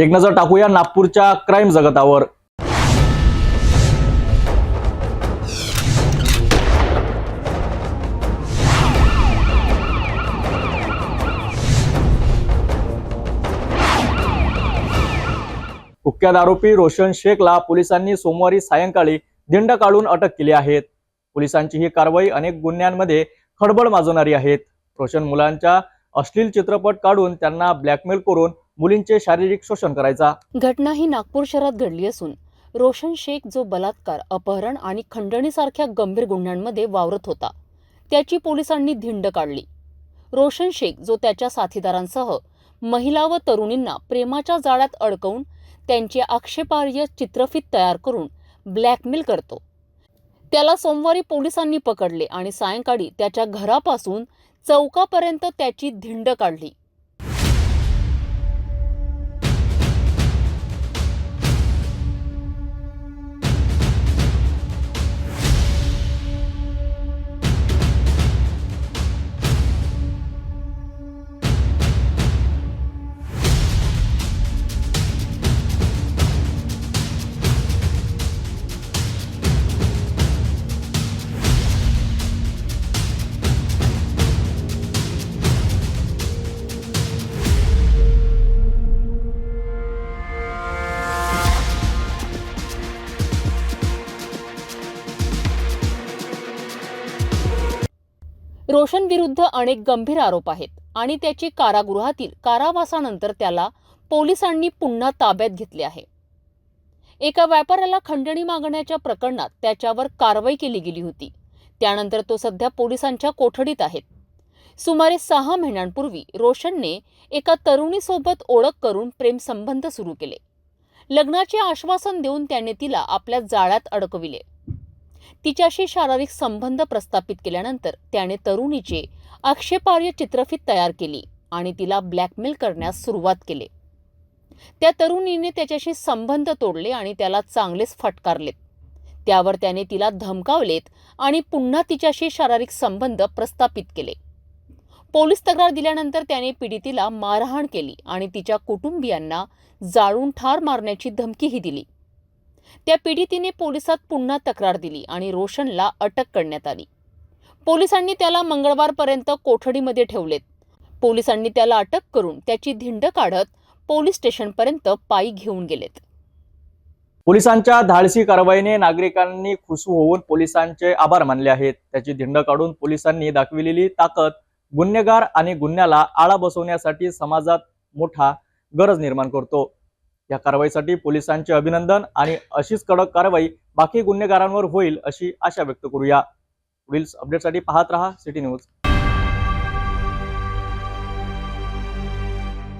एक नजर टाकूया नागपूरच्या क्राईम जगतावर. कुख्यात आरोपी रोशन शेखला पोलिसांनी सोमवारी सायंकाळी दिंड काढून अटक केली आहे पोलिसांची ही कारवाई अनेक गुन्ह्यांमध्ये खडबड माजवणारी आहेत. रोशन मुलांच्या अश्लील चित्रपट काढून त्यांना ब्लॅकमेल करून मुलींचे शारीरिक शोषण करायचा. घटना ही नागपूर शहरात घडली असून रोशन शेख जो बलात्कार अपहरण आणि खंडणीसारख्या गंभीर गुन्ह्यांमध्ये वावरत होता त्याची पोलिसांनी धिंड काढली. रोशन शेख जो त्याच्या साथीदारांसह महिला व तरुणींना प्रेमाच्या जाळ्यात अडकवून त्यांची आक्षेपार्ह चित्रफित तयार करून ब्लॅकमेल करतो. त्याला सोमवारी पोलिसांनी पकडले आणि सायंकाळी त्याच्या घरापासून चौकापर्यंत त्याची धिंड काढली. रोशन विरुद्ध अनेक गंभीर आरोप आहेत आणि त्याची कारागृहातील कारावासानंतर त्याला पोलिसांनी पुन्हा ताब्यात घेतले आहे. एका व्यापाऱ्याला खंडणी मागण्याच्या प्रकरणात त्याच्यावर कारवाई केली गेली होती. त्यानंतर तो सध्या पोलिसांच्या कोठडीत आहेत सुमारे सहा महिन्यांपूर्वी रोशनने एका तरुणीसोबत ओळख करून प्रेमसंबंध सुरू केले. लग्नाचे आश्वासन देऊन त्याने तिला आपल्या जाळ्यात अडकविले. तिच्याशी शारीरिक संबंध प्रस्थापित केल्यानंतर त्याने तरुणीचे आक्षेपार्ह चित्रफित तयार केली आणि तिला ब्लॅकमेल करण्यास सुरुवात केली. त्या तरुणीने त्याच्याशी संबंध तोडले आणि त्याला चांगलेच फटकारलेत. त्यावर त्याने तिला धमकावलेत आणि पुन्हा तिच्याशी शारीरिक संबंध प्रस्थापित केले. पोलीस तक्रार दिल्यानंतर त्याने पीडितीला मारहाण केली आणि तिच्या कुटुंबियांना जाळून ठार मारण्याची धमकीही दिली. त्या पीडितीने पोलिसात पुन्हा तक्रार दिली आणि रोशनला अटक करण्यात आली. पोलिसांनी त्याला मंगळवारपर्यंत कोठडीमध्ये ठेवलेत. पोलिसांनी त्याला अटक करून त्याची धिंड काढत पोलीस स्टेशनपर्यंत पायी घेऊन गेलेत. पोलिसांच्या धाडसी कारवाईने नागरिकांनी खुसू होऊन पोलिसांचे आभार मानले आहेत. त्याची धिंड काढून पोलिसांनी दाखविलेली ताकद गुन्हेगार आणि गुन्ह्याला आळा बसवण्यासाठी समाजात मोठा गरज निर्माण करतो. या कारवाईसाठी पोलिसांचे अभिनंदन आणि अशीच कडक कारवाई बाकी गुन्हेगारांवर होईल अशी आशा व्यक्त करूया. पुढील अपडेटसाठी पाहत रहा सिटी न्यूज